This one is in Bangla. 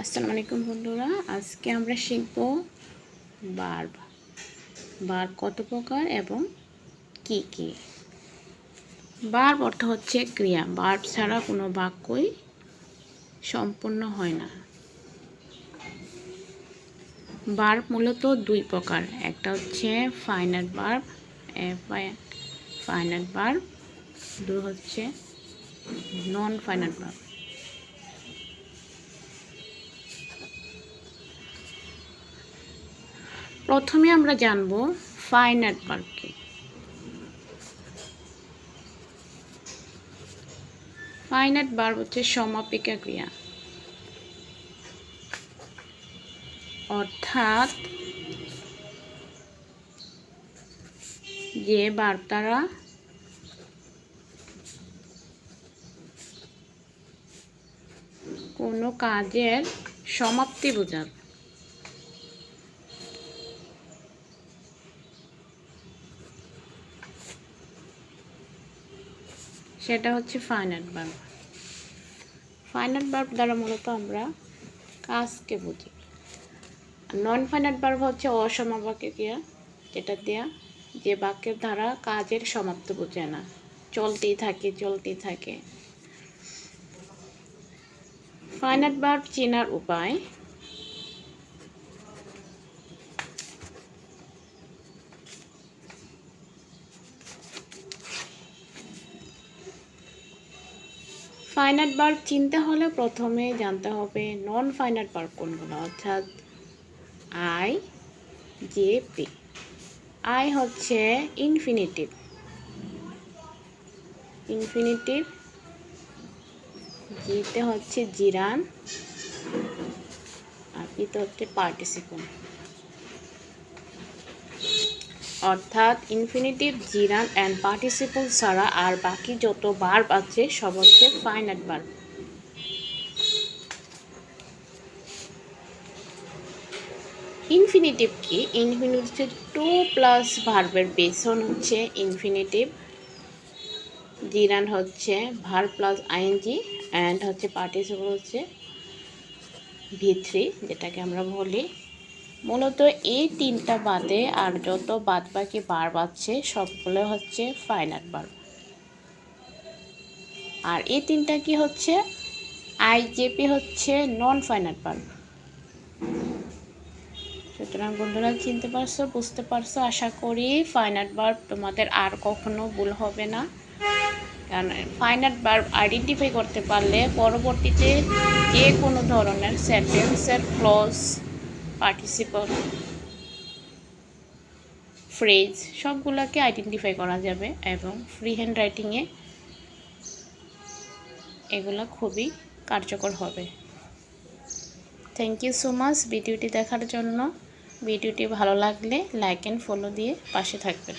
আসসালামু আলাইকুম বন্ধুরা, আজকে আমরা শিখব বার্ব বার্ব কত প্রকার এবং কি কি? বার্ব অর্থ হচ্ছে ক্রিয়া। বার্ব ছাড়া কোনো বাক্যই সম্পূর্ণ হয় না। বার্ব মূলত দুই প্রকার। একটা হচ্ছে ফাইনাল বার্ব ফাইনাল বার্ব দুই হচ্ছে নন ফাইনাল বার্ব প্রথমে আমরা জানব ফাইনাট বার্বকে ফাইনাট বার হচ্ছে সমাপিকা ক্রিয়া। অর্থাৎ যে বার্তারা কোনো কাজের সমাপ্তি বোঝাবে। সেটা হচ্ছে ফাইনাল বার্ব ফাইনাল বার্ব দ্বারা মূলত আমরা কাজকে বুঝি। নন ফাইনাল বার্ব হচ্ছে অসমাবাক্য ক্রিয়া যেটা দেয়া যে বাক্যের দ্বারা কাজের সমাপ্ত বোঝে না। চলতেই থাকে চলতেই থাকে। ফাইনাল বার্ব চেনার উপায় ফাইনাট বার্ব চিনতে হলে প্রথমে জানতে হবে নন ফাইনাট বার্ব কোনগুলো? অর্থাৎ আই জে পি আই হচ্ছে ইনফিনিটিভ ইনফিনিটিভ জিতে হচ্ছে জিরান। আর পিতে হচ্ছে পার্টিসিপল অর্থাৎ ইনফিনিটিভ জিরান অ্যান্ড পার্টিসিপল ছাড়া আর বাকি যত বার্ব আছে, সব হচ্ছে ফাইনাট বার্ব ইনফিনিটিভ কি? ইনফিনিটিভ টু প্লাস ভার্বের বেসন হচ্ছে ইনফিনিটিভ জিরান হচ্ছে ভার প্লাস আইএনজি অ্যান্ড হচ্ছে পার্টিসিপল হচ্ছে ভি থ্রি যেটাকে আমরা বলি মূলত এই তিনটা বাদে আর যত বাদ বাকি বার্ব আছে, সবগুলো হচ্ছে ফাইনাল বার্ব আর এই তিনটা কি হচ্ছে? আইজেপি হচ্ছে নন ফাইনাল বার্ব সুতরাং বন্ধুরা, চিনতে পারছ, বুঝতে পারছ, আশা করি ফাইনাল বার্ব তোমাদের আর কখনো ভুল হবে না। কারণ ফাইনাল বার্ব আইডেন্টিফাই করতে পারলে পরবর্তীতে যে কোনো ধরনের সেন্টেন্সের ক্লজ পার্টিসিপল ফ্রেজ সবগুলোকে আইডেন্টিফাই করা যাবে এবং ফ্রি হ্যান্ড রাইটিংয়ে এগুলো খুবই কার্যকর হবে। থ্যাংক ইউ সো মাচ ভিডিওটি দেখার জন্য। ভিডিওটি ভালো লাগলে লাইক অ্যান্ড ফলো দিয়ে পাশে থাকবেন।